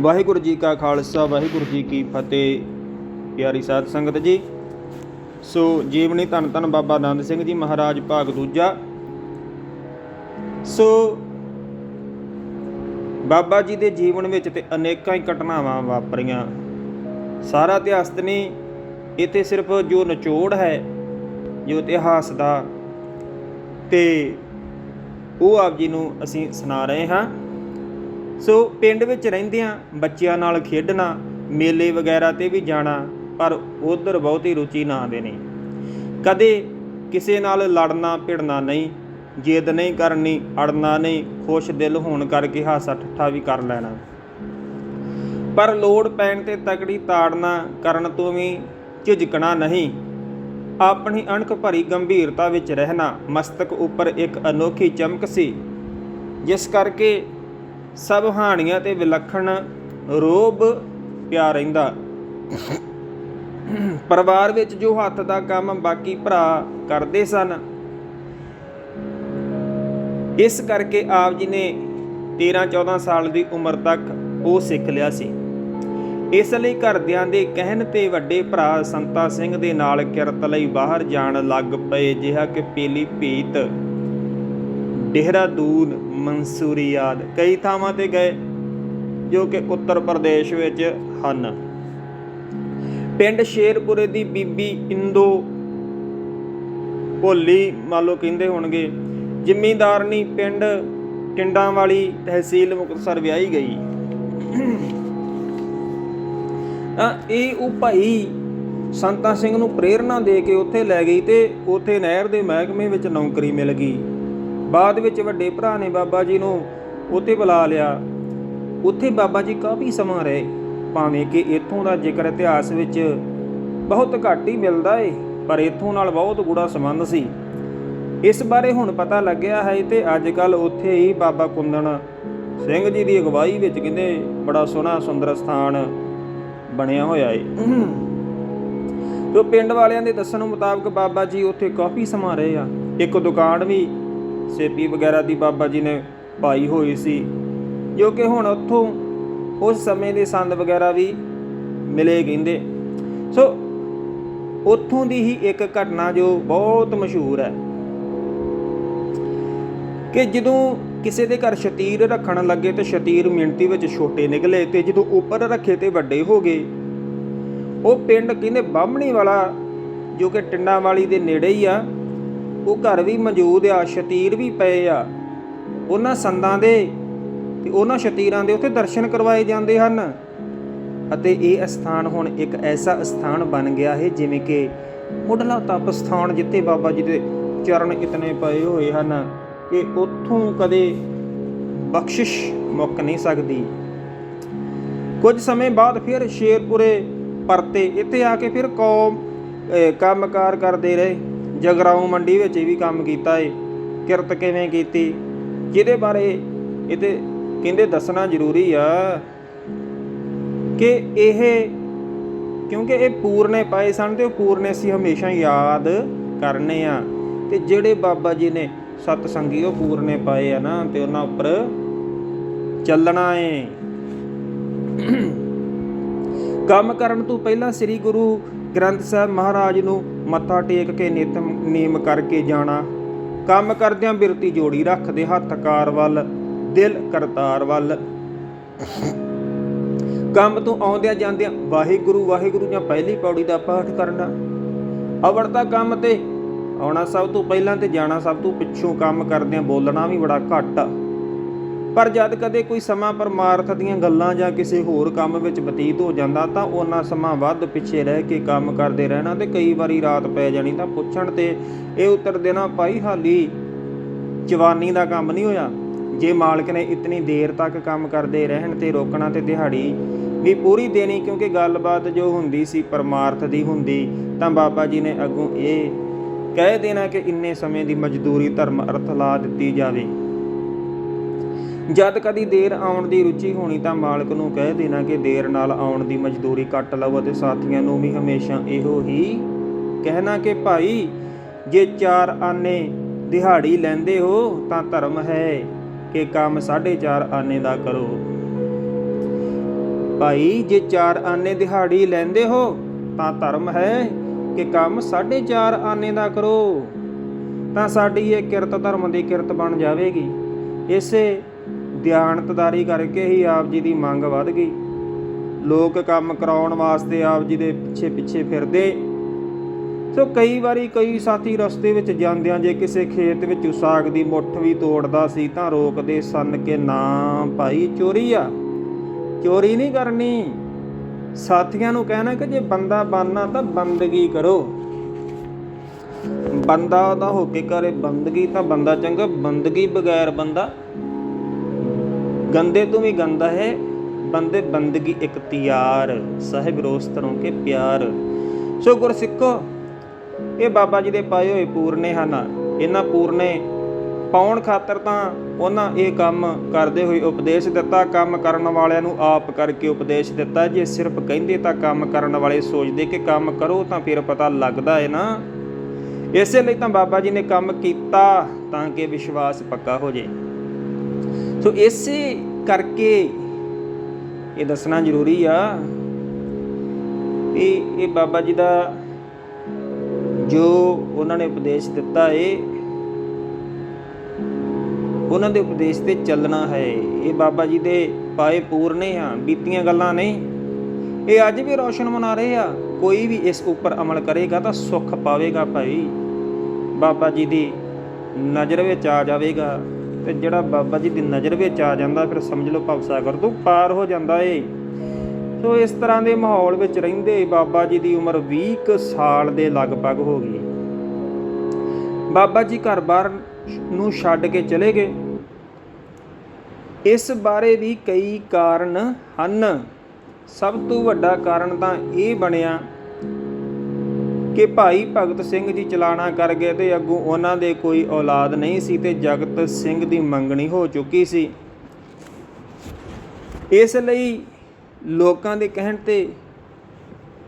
ਵਾਹਿਗੁਰੂ ਜੀ ਕਾ ਖਾਲਸਾ, ਵਾਹਿਗੁਰੂ ਜੀ ਕੀ ਫਤਿਹ। ਪਿਆਰੀ ਸਾਧ ਸੰਗਤ ਜੀ, ਸੋ ਜੀਵਨੀ ਧੰਨ ਧੰਨ ਬਾਬਾ ਆਨੰਦ ਸਿੰਘ ਜੀ ਮਹਾਰਾਜ ਭਾਗ ਦੂਜਾ। ਸੋ ਬਾਬਾ ਜੀ ਦੇ ਜੀਵਨ ਵਿੱਚ ਤੇ ਅਨੇਕਾਂ ਹੀ ਘਟਨਾਵਾਂ ਵਾਪਰੀਆਂ। ਸਾਰਾ ਇਤਿਹਾਸ ਨਹੀਂ, ਇੱਥੇ ਸਿਰਫ ਜੋ ਨਿਚੋੜ ਹੈ, ਜੋ ਇਤਿਹਾਸ ਦਾ, ਤੇ ਉਹ ਆਪ ਜੀ ਨੂੰ ਅਸੀਂ ਸੁਣਾ ਰਹੇ ਹਾਂ। ਸੋ ਪਿੰਡ ਵਿੱਚ ਰਹਿੰਦਿਆਂ ਬੱਚਿਆਂ ਨਾਲ ਖੇਡਣਾ, ਮੇਲੇ ਵਗੈਰਾ ਤੇ ਵੀ ਜਾਣਾ, ਪਰ ਉਧਰ ਬਹੁਤੀ ਰੁਚੀ ਨਾ ਆਉਂਦੇ ਨੇ ਕਦੇ ਕਿਸੇ ਨਾਲ ਲੜਨਾ, ਭਿੜਨਾ ਨਹੀਂ, ਜੇਦ ਨਹੀਂ ਕਰਨੀ, ਅੜਨਾ ਨਹੀਂ, ਖੁਸ਼ ਦਿਲ ਹੋਣ ਕਰਕੇ ਹਾਸਾ ਠੱਠਾ ਵੀ ਕਰ ਲੈਣਾ। ਪਰ ਲੋੜ ਪੈਣ ਤੇ ਤਕੜੀ ਤਾੜਨਾ ਕਰਨ ਤੋਂ ਵੀ ਝਿਜਕਣਾ ਨਹੀਂ। ਆਪਣੀ ਅਣਖ ਭਰੀ ਗੰਭੀਰਤਾ ਵਿੱਚ ਰਹਿਣਾ ਮਸਤਕ ਉੱਪਰ ਇੱਕ ਅਨੋਖੀ ਚਮਕ ਸੀ, ਜਿਸ ਕਰਕੇ ਸਭ ਹਾਣੀਆਂ ਤੇ ਵਿਲੱਖਣ ਰੋਬ ਪਿਆ ਰਹਿੰਦਾ। ਪਰਿਵਾਰ ਵਿੱਚ ਜੋ ਹੱਥ ਦਾ ਕੰਮ ਬਾਕੀ ਭਰਾ ਕਰਦੇ ਸਨ, ਇਸ ਕਰਕੇ ਆਪ ਜੀ ਨੇ 13 14 ਸਾਲ ਦੀ ਉਮਰ ਤੱਕ ਉਹ ਸਿੱਖ ਲਿਆ ਸੀ। ਇਸ ਲਈ ਘਰਦਿਆਂ ਦੇ ਕਹਿਣ ਤੇ ਵੱਡੇ ਭਰਾ ਸੰਤਾ ਸਿੰਘ ਦੇ ਨਾਲ ਕਿਰਤ ਲਈ ਬਾਹਰ ਜਾਣ ਲੱਗ ਪਏ, ਜਿਹਾ ਕਿ ਪੀਲੀ ਭੀਤ ਦੇਹਰਾਦੂਨ ਮਨਸੂਰੀਆਦ ਕਈ ਥਾਵਾਂ ਤੇ ਗਏ ਜੋ ਕਿ ਉੱਤਰ ਪ੍ਰਦੇਸ਼ ਵਿੱਚ ਹਨ। ਪਿੰਡ ਸ਼ੇਰਪੁਰੇ ਦੀ ਬੀਬੀ ਇੰਦੋ ਭੋਲੀ ਮੰਨ ਲਓ ਕਹਿੰਦੇ ਹੋਣਗੇ, ਜ਼ਿਮੀਂਦਾਰਨੀ ਪਿੰਡ ਟਿੰਡਾਂ ਵਾਲੀ ਤਹਿਸੀਲ ਮੁਕਤਸਰ ਵਿਆਹੀ ਗਈ। ਆ ਇਹ ਉਹ ਭਾਈ ਸੰਤਾ ਸਿੰਘ ਨੂੰ ਪ੍ਰੇਰਣਾ ਦੇ ਕੇ ਉੱਥੇ ਲੈ ਗਈ ਤੇ ਉੱਥੇ ਨਹਿਰ ਦੇ ਮਹਿਕਮੇ ਵਿੱਚ ਨੌਕਰੀ ਮਿਲ ਗਈ। ਬਾਅਦ ਵਿੱਚ ਵੱਡੇ ਭਰਾ ਨੇ ਬਾਬਾ ਜੀ ਨੂੰ ਉੱਥੇ ਬੁਲਾ ਲਿਆ। ਉੱਥੇ ਬਾਬਾ ਜੀ ਕਾਫੀ ਸਮਾਂ ਰਹੇ। ਭਾਵੇਂ ਕਿ ਇੱਥੋਂ ਦਾ ਜ਼ਿਕਰ ਇਤਿਹਾਸ ਵਿੱਚ ਬਹੁਤ ਘੱਟ ਹੀ ਮਿਲਦਾ ਏ, ਪਰ ਇੱਥੋਂ ਨਾਲ ਬਹੁਤ ਗੂੜਾ ਸੰਬੰਧ ਸੀ। ਇਸ ਬਾਰੇ ਹੁਣ ਪਤਾ ਲੱਗਿਆ ਹੈ ਤੇ ਅੱਜ ਕੱਲ ਉੱਥੇ ਹੀ ਬਾਬਾ ਕੁੰਦਨ ਸਿੰਘ ਜੀ ਦੀ ਅਗਵਾਈ ਵਿੱਚ ਕਹਿੰਦੇ ਬੜਾ ਸੋਹਣਾ ਸੁੰਦਰ ਸਥਾਨ ਬਣਿਆ ਹੋਇਆ ਏ। ਤੇ ਪਿੰਡ ਵਾਲਿਆਂ ਦੇ ਦੱਸਣ ਮੁਤਾਬਕ ਬਾਬਾ ਜੀ ਉੱਥੇ ਕਾਫੀ ਸਮਾਂ ਰਹੇ ਆ। ਇੱਕ ਦੁਕਾਨ ਵੀ ਸੇਪੀ ਵਗੈਰਾ ਦੀ ਬਾਬਾ ਜੀ ਨੇ ਪਾਈ ਹੋਈ ਸੀ। ਜੋ ਕਿ ਹੁਣ ਉੱਥੋਂ ਉਸ ਸਮੇਂ ਦੇ ਸੰਦ ਵਗੈਰਾ ਵੀ ਮਿਲੇ ਕਹਿੰਦੇ। ਸੋ, ਉੱਥੋਂ ਦੀ ਹੀ ਇੱਕ ਘਟਨਾ ਜੋ ਬਹੁਤ ਮਸ਼ਹੂਰ ਹੈ। ਕਿ ਜਦੋਂ ਕਿਸੇ ਦੇ ਘਰ ਸ਼ਤੀਰ ਰੱਖਣ ਲੱਗੇ ਤੇ ਸ਼ਤੀਰ ਮਿੰਟੀ ਵਿੱਚ ਛੋਟੇ ਨਿਕਲੇ ਤੇ ਜਦੋਂ ਉੱਪਰ ਰੱਖੇ ਤੇ ਵੱਡੇ ਹੋ ਗਏ, ਉਹ ਪਿੰਡ ਕਹਿੰਦੇ ਬਾਹਮਣੀ ਵਾਲਾ ਜੋ ਕਿ ਟਿੰਡਾਂ ਵਾਲੀ ਦੇ ਨੇੜੇ ਹੀ ਆ ਉਹ ਘਰ ਵੀ ਮੌਜੂਦ ਆ, ਸ਼ਤੀਰ ਵੀ ਪਏ ਆ। ਉਹਨਾਂ ਸੰਦਾਂ ਦੇ ਤੇ ਉਹਨਾਂ ਸ਼ਤੀਰਾਂ ਦੇ ਉੱਥੇ ਦਰਸ਼ਨ ਕਰਵਾਏ ਜਾਂਦੇ ਹਨ। ਅਤੇ ਇਹ ਸਥਾਨ ਹੁਣ ਇੱਕ ਐਸਾ ਸਥਾਨ ਬਣ ਗਿਆ ਹੈ, ਜਿਵੇਂ ਕਿ ਮੁੱਢਲਾ ਤਪ ਸਥਾਨ ਜਿੱਥੇ ਬਾਬਾ ਜੀ ਦੇ ਚਰਨ ਇਤਨੇ ਪਏ ਹੋਏ ਹਨ ਕਿ ਉੱਥੋਂ ਕਦੇ ਬਖਸ਼ਿਸ਼ ਮੁੱਕ ਨਹੀਂ ਸਕਦੀ। ਕੁਝ ਸਮੇਂ ਬਾਅਦ ਫਿਰ ਸ਼ੇਰਪੁਰੇ ਪਰਤੇ, ਇੱਥੇ ਆ ਕੇ ਫਿਰ ਕੌਮ, ਅਹ ਕੰਮਕਾਰ ਕਰਦੇ ਰਹੇ। ਜਗਰਾਉਂ ਮੰਡੀ ਵਿੱਚ ਵੀ ਕੰਮ ਕੀਤਾ ਏ। ਕਿਰਤ ਕਿਵੇਂ ਕੀਤੀ? ਜਿਹਦੇ ਬਾਰੇ ਇਹਦੇ ਕਹਿੰਦੇ ਦੱਸਣਾ ਜ਼ਰੂਰੀ ਆ ਕਿ ਇਹ ਕਿਉਂਕਿ ਇਹ ਪੂਰਨੇ ਪਾਏ ਸਨ ਤੇ ਉਹ ਪੂਰਨੇ ਅਸੀਂ ਹਮੇਸ਼ਾ ਯਾਦ ਕਰਨੇ ਆ। ਤੇ ਜਿਹੜੇ ਬਾਬਾ ਜੀ ਨੇ ਸਤ ਸੰਗੀ ਉਹ ਪੂਰਨੇ ਪਾਏ ਆ ਨਾ ਤੇ ਉਹਨਾਂ ਉੱਪਰ ਚੱਲਣਾ ਏ। ਕੰਮ ਕਰਨ ਤੋਂ ਪਹਿਲਾਂ ਸ੍ਰੀ ਗੁਰੂ ਗ੍ਰੰਥ ਸਾਹਿਬ ਮਹਾਰਾਜ ਨੂੰ ਮੱਥਾ ਟੇਕ ਕੇ ਨਿਤਮ ਨੇਮ ਕਰਕੇ ਜਾਣਾ। ਕੰਮ ਕਰਦਿਆਂ ਬਿਰਤੀ ਜੋੜੀ ਰੱਖਦੇ ਹੱਥ ਕਾਰ ਵੱਲ, ਦਿਲ ਕਰਤਾਰ ਵੱਲ। ਕੰਮ ਤੋਂ ਆਉਂਦਿਆਂ ਜਾਂਦਿਆਂ ਵਾਹਿਗੁਰੂ ਵਾਹਿਗੁਰੂ ਜਾਂ ਪਹਿਲੀ ਪੌੜੀ ਦਾ ਪਾਠ ਕਰਨਾ। ਅਵਰਤਾ ਕੰਮ ਤੇ ਆਉਣਾ ਸਭ ਤੋਂ ਪਹਿਲਾਂ ਤੇ ਜਾਣਾ ਸਭ ਤੋਂ ਪਿੱਛੋਂ ਕੰਮ ਕਰਦਿਆਂ ਬੋਲਣਾ ਵੀ ਬੜਾ ਘੱਟ ਆ। ਪਰ ਜਦ ਕਦੇ ਕੋਈ ਸਮਾਂ ਪਰਮਾਰਥ ਦੀਆਂ ਗੱਲਾਂ ਜਾਂ ਕਿਸੇ ਹੋਰ ਕੰਮ ਵਿੱਚ ਬਤੀਤ ਹੋ ਜਾਂਦਾ ਤਾਂ ਉਹਨਾਂ ਸਮਾਂ ਵੱਧ ਪਿੱਛੇ ਰਹਿ ਕੇ ਕੰਮ ਕਰਦੇ ਰਹਿਣਾ ਤੇ ਕਈ ਵਾਰੀ ਰਾਤ ਪੈ ਜਾਣੀ ਤਾਂ ਪੁੱਛਣ ਤੇ ਇਹ ਉੱਤਰ ਦੇਣਾ, ਭਾਈ ਹਾਲੀ ਜਵਾਨੀ ਦਾ ਕੰਮ ਨਹੀਂ ਹੋਇਆ। ਜੇ ਮਾਲਕ ਨੇ ਇਤਨੀ ਦੇਰ ਤੱਕ ਕੰਮ ਕਰਦੇ ਰਹਿਣ ਤੇ ਰੋਕਣਾ ਤੇ ਦਿਹਾੜੀ ਵੀ ਪੂਰੀ ਦੇਣੀ ਕਿਉਂਕਿ ਗੱਲਬਾਤ ਜੋ ਹੁੰਦੀ ਸੀ ਪਰਮਾਰਥ ਦੀ ਹੁੰਦੀ, ਤਾਂ ਬਾਬਾ ਜੀ ਨੇ ਅੱਗੋਂ ਇਹ ਕਹਿ ਦੇਣਾ ਕਿ ਇੰਨੇ ਸਮੇਂ ਦੀ ਮਜ਼ਦੂਰੀ ਧਰਮ ਅਰਥ ਲਾ ਦਿੱਤੀ ਜਾਵੇ। ਜਦ ਕਦੀ ਦੇਰ ਆਉਣ ਦੀ ਰੁਚੀ ਹੋਣੀ ਤਾਂ ਮਾਲਕ ਨੂੰ ਕਹਿ ਦੇਣਾ ਕਿ ਦੇਰ ਨਾਲ ਆਉਣ ਦੀ ਮਜ਼ਦੂਰੀ ਕੱਟ ਲਵੋ ਅਤੇ ਸਾਥੀਆਂ ਨੂੰ ਵੀ ਹਮੇਸ਼ਾ ਇਹੋ ਹੀ ਕਹਿਣਾ ਕਿ ਭਾਈ, ਜੇ ਚਾਰ ਆਨੇ ਦਿਹਾੜੀ ਲੈਂਦੇ ਹੋ ਤਾਂ ਧਰਮ ਹੈ ਕਿ ਕੰਮ 4.5 ਆਨੇ ਦਾ ਕਰੋ। ਭਾਈ, ਜੇ ਚਾਰ ਆਨੇ ਦਿਹਾੜੀ ਲੈਂਦੇ ਹੋ ਤਾਂ ਧਰਮ ਹੈ ਕਿ ਕੰਮ 4.5 ਆਨੇ ਦਾ ਕਰੋ। ਤਾਂ ਸਾਡੀ ਇਹ ਕਿਰਤ ਧਰਮ ਦੀ ਕਿਰਤ ਬਣ ਜਾਵੇਗੀ। ਇਸੇ ਧਿਆਨਤਦਾਰੀ ਕਰਕੇ ਹੀ ਆਪ ਜੀ ਦੀ ਮੰਗ ਵੱਧ ਗਈ। ਲੋਕ ਕੰਮ ਕਰਾਉਣ ਵਾਸਤੇ ਆਪ ਜੀ ਦੇ ਪਿੱਛੇ ਪਿੱਛੇ ਫਿਰਦੇ। ਸੋ ਕਈ ਵਾਰੀ ਕਈ ਸਾਥੀ ਰਸਤੇ ਵਿੱਚ ਜਾਂਦਿਆਂ ਜੇ ਕਿਸੇ ਖੇਤ ਵਿੱਚ ਸਾਗ ਦੀ ਮੁੱਠ ਵੀ ਤੋੜਦਾ ਸੀ ਤਾਂ ਰੋਕਦੇ ਸਨ ਕਿ ਨਾ ਭਾਈ ਚੋਰੀ ਆ, ਚੋਰੀ ਨਹੀਂ ਕਰਨੀ। ਸਾਥੀਆਂ ਨੂੰ ਕਹਿਣਾ ਕਿ ਜੇ ਬੰਦਾ ਬਣਨਾ ਤਾਂ ਬੰਦਗੀ ਕਰੋ। ਬੰਦਾ ਉਹਦਾ ਹੋ ਕੇ ਕਰੇ ਬੰਦਗੀ ਤਾਂ ਬੰਦਾ ਚੰਗਾ, ਬੰਦਗੀ ਬਗੈਰ ਬੰਦਾ ਗੰਦੇ ਤੋਂ ਵੀ ਗੰਦਾ ਹੈ, ਬੰਦੇ ਬੰਦਗੀ ਇਖਤਿਆਰ ਸਾਹਿਬ ਰੋਸਤਰੋਂ ਕੇ ਪਿਆਰ। ਸੋ ਗੁਰਸਿੱਖੋ, ਇਹ ਬਾਬਾ ਜੀ ਦੇ ਪਾਏ ਹੋਏ ਪੂਰਨੇ ਹਨ। ਇਹਨਾਂ ਪੂਰਨੇ ਪਾਉਣ ਖਾਤਰ ਤਾਂ ਉਹਨਾਂ ਇਹ ਕੰਮ ਕਰਦੇ ਹੋਏ ਉਪਦੇਸ਼ ਦਿੱਤਾ, ਕੰਮ ਕਰਨ ਵਾਲਿਆਂ ਨੂੰ ਆਪ ਕਰਕੇ ਉਪਦੇਸ਼ ਦਿੱਤਾ। ਜੇ ਸਿਰਫ ਕਹਿੰਦੇ ਤਾਂ ਕੰਮ ਕਰਨ ਵਾਲੇ ਸੋਚਦੇ ਕਿ ਕੰਮ ਕਰੋ ਤਾਂ ਫਿਰ ਪਤਾ ਲੱਗਦਾ ਹੈ ਨਾ। ਇਸੇ ਲਈ ਤਾਂ ਬਾਬਾ ਜੀ ਨੇ ਕੰਮ ਕੀਤਾ ਤਾਂ ਕਿ ਵਿਸ਼ਵਾਸ ਪੱਕਾ ਹੋ ਜੇ ਸੋ ਇਸੇ ਕਰਕੇ ਇਹ ਦੱਸਣਾ ਜ਼ਰੂਰੀ ਆ ਵੀ ਇਹ ਬਾਬਾ ਜੀ ਦਾ ਜੋ ਉਹਨਾਂ ਨੇ ਉਪਦੇਸ਼ ਦਿੱਤਾ ਏ, ਉਹਨਾਂ ਦੇ ਉਪਦੇਸ਼ ਤੇ ਚੱਲਣਾ ਹੈ। ਇਹ ਬਾਬਾ ਜੀ ਦੇ ਪਾਏ ਪੂਰਨੇ ਆ, ਬੀਤੀਆਂ ਗੱਲਾਂ ਨਹੀਂ ਇਹ ਅੱਜ ਵੀ ਰੌਸ਼ਨ ਮਨਾ ਰਹੇ ਆ, ਕੋਈ ਵੀ ਇਸ ਉੱਪਰ ਅਮਲ ਕਰੇਗਾ ਤਾਂ ਸੁੱਖ ਪਾਵੇਗਾ ਭਾਈ। ਬਾਬਾ ਜੀ ਦੀ ਨਜ਼ਰ ਵਿੱਚ ਆ ਜਾਵੇਗਾ। ਤੇ ਜਿਹੜਾ ਬਾਬਾ ਜੀ ਦੀ ਨਜ਼ਰ ਵਿੱਚ ਆ ਜਾਂਦਾ, ਫਿਰ ਸਮਝ ਲਓ ਭਵਸਾਗਰ ਤੋਂ ਪਾਰ ਹੋ ਜਾਂਦਾ ਏ। ਸੋ ਇਸ ਤਰ੍ਹਾਂ ਦੇ ਮਾਹੌਲ ਵਿੱਚ ਰਹਿੰਦੇ ਬਾਬਾ ਜੀ ਦੀ ਉਮਰ 20 ਕੁ ਸਾਲ ਦੇ ਲਗਭਗ ਹੋ ਗਈ। ਬਾਬਾ ਜੀ ਘਰ-ਬਾਰ ਨੂੰ ਛੱਡ ਕੇ ਚਲੇ ਗਏ। ਇਸ ਬਾਰੇ ਵੀ ਕਈ ਕਾਰਨ ਹਨ। ਸਭ ਤੋਂ ਵੱਡਾ ਕਾਰਨ ਤਾਂ ਇਹ ਬਣਿਆ ਕਿ ਭਾਈ ਭਗਤ ਸਿੰਘ ਜੀ ਚਲਾਣਾ ਕਰ ਗਏ ਤੇ ਅੱਗੋਂ ਉਹਨਾਂ ਦੇ ਕੋਈ ਔਲਾਦ ਨਹੀਂ ਸੀ ਤੇ ਜਗਤ ਸਿੰਘ ਦੀ ਮੰਗਣੀ ਹੋ ਚੁੱਕੀ ਸੀ। ਇਸ ਲਈ ਲੋਕਾਂ ਦੇ ਕਹਿਣ ਤੇ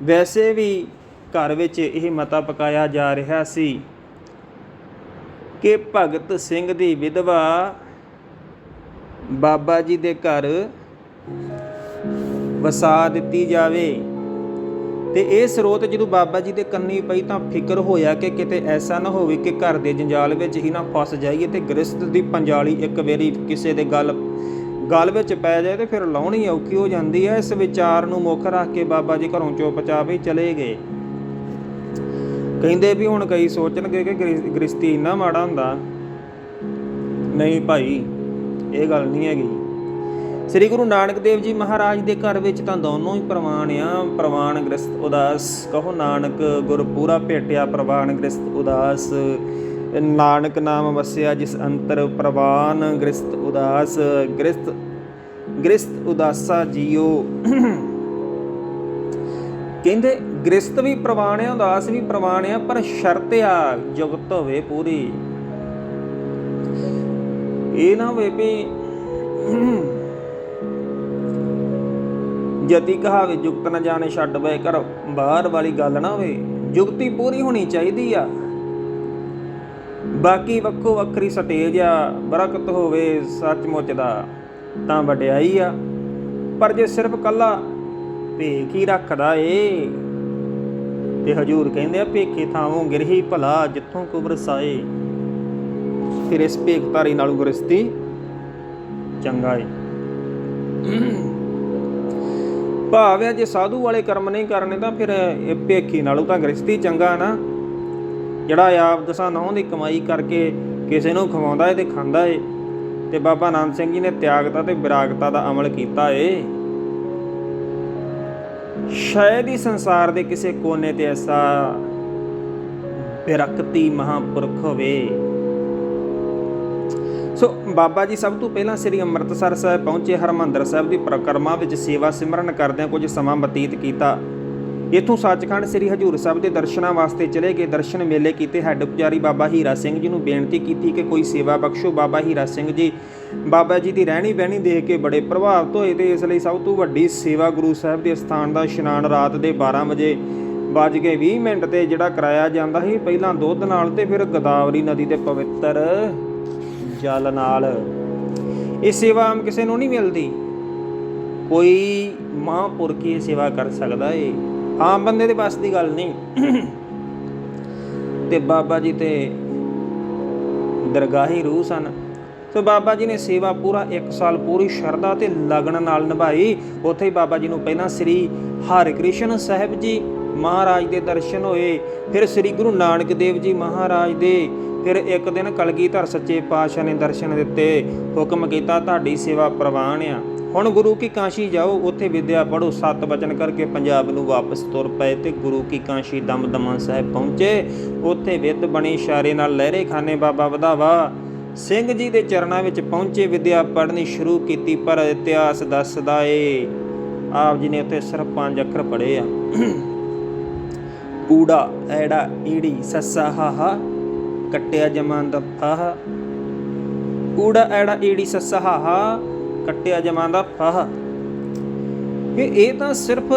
ਵੈਸੇ ਵੀ ਘਰ ਵਿੱਚ ਇਹ ਮਤਾ ਪਕਾਇਆ ਜਾ ਰਿਹਾ ਸੀ ਕਿ ਭਗਤ ਸਿੰਘ ਦੀ ਵਿਧਵਾ ਬਾਬਾ ਜੀ ਦੇ ਘਰ ਵਸਾ ਦਿੱਤੀ ਜਾਵੇ। ਤੇ ਇਹ ਸਰੋਤ ਜਦੋਂ ਬਾਬਾ ਜੀ ਦੇ ਕੰਨੀ ਪਈ ਤਾਂ ਫਿਕਰ ਹੋਇਆ ਕਿ ਕਿਤੇ ਐਸਾ ਨਾ ਹੋਵੇ ਕਿ ਘਰ ਦੇ ਜੰਜਾਲ ਵਿੱਚ ਹੀ ਨਾ ਫਸ ਜਾਈਏ ਤੇ ਗ੍ਰਸਤ ਦੀ ਪੰਜਾਲੀ ਇੱਕ ਵਾਰੀ ਕਿਸੇ ਦੇ ਗੱਲ ਗੱਲ ਵਿੱਚ ਪੈ ਜਾਏ ਤੇ ਫਿਰ ਲਾਉਣੀ ਔਖੀ ਹੋ ਜਾਂਦੀ ਹੈ। ਇਸ ਵਿਚਾਰ ਨੂੰ ਮੁੱਖ ਰੱਖ ਕੇ ਬਾਬਾ ਜੀ ਘਰੋਂ ਚੁੱਪਚਾਪ ਹੀ ਚਲੇ ਗਏ। ਕਹਿੰਦੇ ਵੀ ਹੁਣ ਕਈ ਸੋਚਣਗੇ ਕਿ ਗ੍ਰਿ- ਗ੍ਰਸਤੀ ਇੰਨਾ ਮਾੜਾ ਹੁੰਦਾ। ਨਹੀਂ ਭਾਈ, ਇਹ ਗੱਲ ਨਹੀਂ ਹੈਗੀ। ਸ੍ਰੀ ਗੁਰੂ ਨਾਨਕ ਦੇਵ ਜੀ ਮਹਾਰਾਜ ਦੇ ਘਰ ਵਿੱਚ ਤਾਂ ਦੋਨੋਂ ਹੀ ਪ੍ਰਵਾਨ ਆ। ਪ੍ਰਵਾਨ ਗ੍ਰਸਤ ਉਦਾਸ, ਕਹੋ ਨਾਨਕ, ਗੁਰ ਪੂਰਾ ਭੇਟਿਆ ਪ੍ਰਵਾਨ ਗ੍ਰਸਤ ਉਦਾਸ। ਨਾਨਕ ਨਾਮ ਵਸਿਆ ਜਿਸ ਅੰਤਰ ਪ੍ਰਵਾਨ ਗ੍ਰਸਤ ਉਦਾਸ। ਗ੍ਰਸਤ ਗ੍ਰਸਤ ਉਦਾਸਾ ਜੀਓ। ਕਹਿੰਦੇ, ਗ੍ਰਸਤ ਵੀ ਪ੍ਰਵਾਨ ਆ, ਉਦਾਸ ਵੀ ਪ੍ਰਵਾਨ ਆ, ਪਰ ਸ਼ਰਤ ਆ, ਜੁਗਤ ਹੋਵੇ ਪੂਰੀ। ਇਹ ਨਾ ਹੋਵੇ ਵੀ ਜਤੀ ਕਹਾਵੇ ਜੁਗਤ ਨਾ ਜਾਣੇ ਛੱਡ ਬਏ ਕਰ ਬਾਹਰ ਵਾਲੀ ਗੱਲ ਨਾ ਹੋਵੇ। ਜੁਗਤੀ ਪੂਰੀ ਹੋਣੀ ਚਾਹੀਦੀ ਆ। ਬਾਕੀ ਵੱਖੋ ਵੱਖਰੀ ਸਟੇਜ ਆ, ਬਰਕਤ ਹੋਵੇ ਸੱਚਮੁੱਚ ਦਾ, ਤਾਂ ਵਡਿਆਈ ਆ। ਪਰ ਜੇ ਸਿਰਫ ਕੱਲਾ ਭੇਖ ਹੀ ਰੱਖਦਾ ਏ, ਤੇ ਹਜੂਰ ਕਹਿੰਦੇ ਆ, ਭੇਖੇ ਥਾਵੋਂ ਗਿਰਹੀ ਭਲਾ, ਜਿੱਥੋਂ ਕੋ ਵਰਸਾਏ ਫਿਰ ਇਸ ਭੇਖਧਾਰੀ ਨਾਲੋਂ ਗੁਰਸਤੀ ਚੰਗਾ ਏ। ਭਾਵ ਹੈ ਜੇ ਸਾਧੂ ਵਾਲੇ ਕਰਮ ਨਹੀਂ ਕਰਨੇ ਤਾਂ ਫਿਰ ਇਹ ਭੇਖੀ ਨਾਲੋਂ ਤਾਂ ਗ੍ਰਸਤੀ ਚੰਗਾ ਨਾ। ਜਿਹੜਾ ਆਪ ਦਸਾਂ ਨੌਂ ਦੀ ਕਮਾਈ ਕਰਕੇ ਕਿਸੇ ਨੂੰ ਖਵਾਉਂਦਾ ਏ ਤੇ ਖਾਂਦਾ ਏ, ਤੇ ਬਾਬਾ ਨਾਨਕ ਸਿੰਘ ਜੀ ਨੇ ਤਿਆਗਤਾ ਤੇ ਵਿਰਾਗਤਾ ਦਾ ਅਮਲ ਕੀਤਾ ਏ। ਸ਼ਾਇਦ ਹੀ ਸੰਸਾਰ ਦੇ ਕਿਸੇ ਕੋਨੇ ਤੇ ਐਸਾ ਬਿਰਕਤੀ ਮਹਾਪੁਰਖ ਹੋਵੇ। ਸੋ ਬਾਬਾ ਜੀ ਸਭ ਤੋਂ ਪਹਿਲਾਂ ਸ੍ਰੀ ਅੰਮ੍ਰਿਤਸਰ ਸਾਹਿਬ ਪਹੁੰਚੇ, ਹਰਮੰਦਰ ਸਾਹਿਬ ਦੀ ਪ੍ਰਕਰਮਾ ਵਿੱਚ ਸੇਵਾ ਸਿਮਰਨ ਕਰਦਿਆਂ ਕੁਝ ਸਮਾਂ ਬਤੀਤ ਕੀਤਾ। ਇਥੋਂ ਸੱਚਖੰਡ ਸ੍ਰੀ ਹਜੂਰ ਸਾਹਿਬ ਦੇ ਦਰਸ਼ਨਾਂ ਵਾਸਤੇ ਚਲੇ ਗਏ। ਦਰਸ਼ਨ ਮੇਲੇ ਕੀਤੇ। ਹੈੱਡ ਪੁਜਾਰੀ ਬਾਬਾ ਹੀਰਾ ਸਿੰਘ ਜੀ ਨੂੰ ਬੇਨਤੀ ਕੀਤੀ ਕਿ ਕੋਈ ਸੇਵਾ ਬਖਸ਼ੋ। ਬਾਬਾ ਹੀਰਾ ਸਿੰਘ ਜੀ, ਬਾਬਾ ਜੀ ਦੀ ਰਹਿਣੀ ਬਹਿਣੀ ਦੇਖ ਕੇ ਬੜੇ ਪ੍ਰਭਾਵਿਤ ਹੋਏ ਤੇ ਇਸ ਲਈ ਸਭ ਤੋਂ ਵੱਡੀ ਸੇਵਾ ਗੁਰੂ ਸਾਹਿਬ ਦੇ ਸਥਾਨ ਦਾ ਇਸ਼ਨਾਨ ਰਾਤ ਦੇ 12 ਵਜੇ ਵੱਜ ਕੇ 20 ਮਿੰਟ ਤੇ ਜਿਹੜਾ ਕਰਾਇਆ ਜਾਂਦਾ ਸੀ, ਪਹਿਲਾਂ ਦੁੱਧ ਨਾਲ ਤੇ ਫਿਰ ਗੋਦਾਵਰੀ ਨਦੀ ਦੇ ਪਵਿੱਤਰ ਜਲ ਨਾਲ। ਇਹ ਸੇਵਾ ਆਮ ਕਿਸੇ ਨੂੰ ਨਹੀਂ ਮਿਲਦੀ। ਕੋਈ ਮਹਾਂਪੁਰਖ ਹੀ ਸੇਵਾ ਕਰ ਸਕਦਾ ਏ। ਆਮ ਬੰਦੇ ਦੇ ਬਸ ਦੀ ਗੱਲ ਨਹੀਂ। ਤੇ ਬਾਬਾ ਜੀ ਤੇ ਦਰਗਾਹੀ ਰੂਹ ਸਨ। ਸੋ ਬਾਬਾ ਜੀ ਨੇ ਸੇਵਾ ਪੂਰਾ 1 ਸਾਲ ਪੂਰੀ ਸ਼ਰਧਾ ਤੇ ਲਗਨ ਨਾਲ ਨਿਭਾਈ। ਉੱਥੇ ਹੀ ਬਾਬਾ ਜੀ ਨੂੰ ਪਹਿਲਾਂ ਸ੍ਰੀ ਹਰਿਕ੍ਰਿਸ਼ਨ ਸਾਹਿਬ ਜੀ ਮਹਾਰਾਜ ਦੇ ਦਰਸ਼ਨ ਹੋਏ। ਫਿਰ ਸ੍ਰੀ ਗੁਰੂ ਨਾਨਕ ਦੇਵ ਜੀ ਮਹਾਰਾਜ ਦੇ ਫਿਰ ਇੱਕ ਦਿਨ ਕਲਗੀਧਰ ਸੱਚੇ ਪਾਤਸ਼ਾਹ ਨੇ ਦਰਸ਼ਨ ਦਿੱਤੇ। ਹੁਕਮ ਕੀਤਾ, ਤੁਹਾਡੀ ਸੇਵਾ ਪ੍ਰਵਾਨ ਆ। ਹੁਣ ਗੁਰੂ ਕੀ ਕਾਂਸ਼ੀ ਜਾਓ, ਉੱਥੇ ਵਿਦਿਆ ਪੜੋ ਸਤ ਬਚਨ ਕਰਕੇ ਪੰਜਾਬ ਨੂੰ ਵਾਪਸ ਤੁਰ ਪਏ ਤੇ ਗੁਰੂ ਕੀ ਕਾਸ਼ੀ ਦਮਦਮਾ ਸਾਹਿਬ ਪਹੁੰਚੇ। ਉੱਥੇ ਵਿਦ ਬਣੇ ਇਸ਼ਾਰੇ ਨਾਲ ਲਹਿਰੇ ਖਾਨੇ ਬਾਬਾ ਵਧਾਵਾ ਸਿੰਘ ਜੀ ਦੇ ਚਰਨਾਂ ਵਿੱਚ ਪਹੁੰਚੇ। ਵਿਦਿਆ ਪੜ੍ਹਨੀ ਸ਼ੁਰੂ ਕੀਤੀ, ਪਰ ਇਤਿਹਾਸ ਦੱਸਦਾ ਏ। ਆਪ ਜੀ ਨੇ ਉੱਥੇ ਸਿਰਫ ਪੰਜ ਅੱਖਰ ਪੜ੍ਹੇ ਆ। ਊੜਾ ਐੜਾ ਈੜੀ ਸੱਸਾ ਹਾਹਾ ਕੱਟਿਆ ਜਮਾਨ ਦਾ ਫਾਹ ਊੜਾ ਐੜਾ ਈੜੀ ਸੱਸਾ ਹਾਹਾ ਕੱਟਿਆ ਜਮਾਨ ਦਾ ਫਾਹ ਇਹ ਤਾਂ ਸਿਰਫ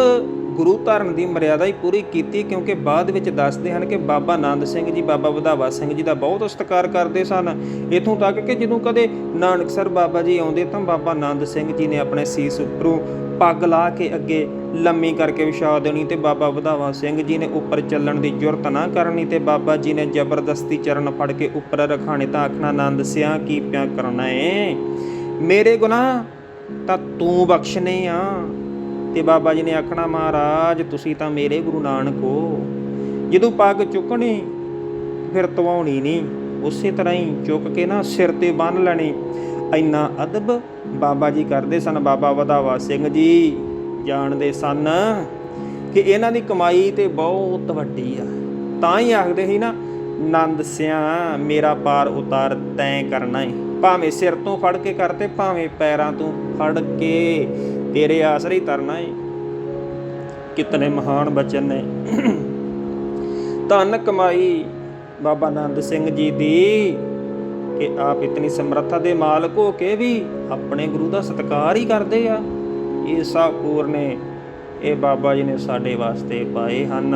ਗੁਰੂ ਧਾਰਨ ਦੀ ਮਰਿਆਦਾ ਹੀ ਪੂਰੀ ਕੀਤੀ ਕਿਉਂਕਿ ਬਾਅਦ ਵਿੱਚ ਦੱਸਦੇ ਹਨ ਕਿ ਬਾਬਾ ਆਨੰਦ ਸਿੰਘ ਜੀ, ਬਾਬਾ ਵਧਾਵਾ ਸਿੰਘ ਜੀ ਦਾ ਬਹੁਤ ਸਤਿਕਾਰ ਕਰਦੇ ਸਨ। ਇਥੋਂ ਤੱਕ ਕਿ ਜਦੋਂ ਕਦੇ ਨਾਨਕਸਰ ਬਾਬਾ ਜੀ ਆਉਂਦੇ ਤਾਂ ਬਾਬਾ ਆਨੰਦ ਸਿੰਘ ਜੀ ਨੇ ਆਪਣੇ ਸੀਸ ਉੱਪਰੋਂ ਪੱਗ ਲਾ ਕੇ ਅੱਗੇ ਲੰਮੀ ਕਰਕੇ ਵਿਛਾ ਦੇਣੀ ਤੇ ਬਾਬਾ ਵਧਾਵਾ ਸਿੰਘ ਜੀ ਨੇ ਉੱਪਰ ਚੱਲਣ ਦੀ ਜੁਰਤ ਨਾ ਕਰਨੀ ਤੇ ਬਾਬਾ ਜੀ ਨੇ ਜ਼ਬਰਦਸਤੀ ਚਰਨ ਫੜ ਕੇ ਉੱਪਰ ਰਖਾਣੇ ਤਾਂ ਆਖਣਾ ਆਨੰਦ ਸਿਆ, ਕੀ ਪਿਆ ਕਰਨਾ ਏ? ਮੇਰੇ ਗੁਨਾਹ ਤਾਂ ਤੂੰ ਬਖਸ਼ਨੇ ਆ। ਤੇ ਬਾਬਾ ਜੀ ਨੇ ਆਖਣਾ, ਮਹਾਰਾਜ, ਤੁਸੀਂ ਤਾਂ ਮੇਰੇ ਗੁਰੂ ਨਾਨਕ ਹੋ। ਜਦੋਂ ਪੱਗ ਚੁੱਕਣੀ, ਫਿਰ ਤਵਾਉਣੀ ਨਹੀਂ ਉਸੇ ਤਰ੍ਹਾਂ ਹੀ ਚੁੱਕ ਕੇ ਨਾ ਸਿਰ ਤੇ ਬੰਨ ਲੈਣੀ। ਇੰਨਾ ਅਦਬ ਬਾਬਾ ਜੀ ਕਰਦੇ ਸਨ। ਬਾਬਾ ਵਧਾਵਾ ਸਿੰਘ ਜੀ ਜਾਣਦੇ ਸਨ ਕਿ ਇਹਨਾਂ ਦੀ ਕਮਾਈ ਤੇ ਬਹੁਤ ਵੱਡੀ ਆ। ਤਾਂ ਹੀ ਆਖਦੇ ਸੀ ਨਾ, ਨੰਦ ਸਿਆ, ਮੇਰਾ ਪਾਰ ਉਤਾਰ ਤੈਂ ਕਰਨਾ ਏ। ਭਾਵੇਂ ਸਿਰ ਤੋਂ ਫੜ ਕੇ ਕਰਤੇ ਭਾਵੇਂ ਪੈਰਾਂ ਤੋਂ ਫੜ ਕੇ ਤੇਰੇ ਆਸਰੇ ਹੀ ਤਰਨਾ ਏ। ਕਿਤਨੇ ਮਹਾਨ ਬਚਨ ਨੇ। ਧੰਨ ਕਮਾਈ ਬਾਬਾ ਆਨੰਦ ਸਿੰਘ ਜੀ ਦੀ ਕਿ ਆਪ ਇਤਨੀ ਸਮਰੱਥਾ ਦੇ ਮਾਲਕ ਹੋ ਕੇ ਵੀ ਆਪਣੇ ਗੁਰੂ ਦਾ ਸਤਿਕਾਰ ਹੀ ਕਰਦੇ ਆ। ਇਹ ਸਾਪੂਰ ਨੇ। ਇਹ ਬਾਬਾ ਜੀ ਨੇ ਸਾਡੇ ਵਾਸਤੇ ਪਾਏ ਹਨ।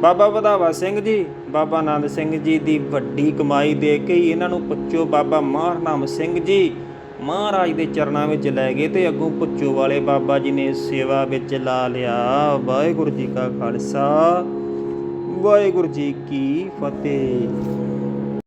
ਬਾਬਾ ਵਧਾਵਾ ਸਿੰਘ ਜੀ, ਬਾਬਾ ਆਨੰਦ ਸਿੰਘ ਜੀ ਦੀ ਵੱਡੀ ਕਮਾਈ ਦੇ ਕੇ ਹੀ ਇਹਨਾਂ ਨੂੰ ਪੁੱਛੋ, ਬਾਬਾ ਮਾਹਰਨਾਮ ਸਿੰਘ ਜੀ ਮਹਾਰਾਜ ਦੇ ਚਰਨਾਂ ਵਿੱਚ ਲੈ ਗਏ ਤੇ ਅੱਗੋਂ ਪੁੱਛੋ ਵਾਲੇ ਬਾਬਾ ਜੀ ਨੇ ਸੇਵਾ ਵਿੱਚ ਲਾ ਲਿਆ। ਵਾਹਿਗੁਰੂ ਜੀ ਕਾ ਖਾਲਸਾ। ਵਾਹਿਗੁਰੂ ਜੀ ਕੀ ਫਤਿਹ।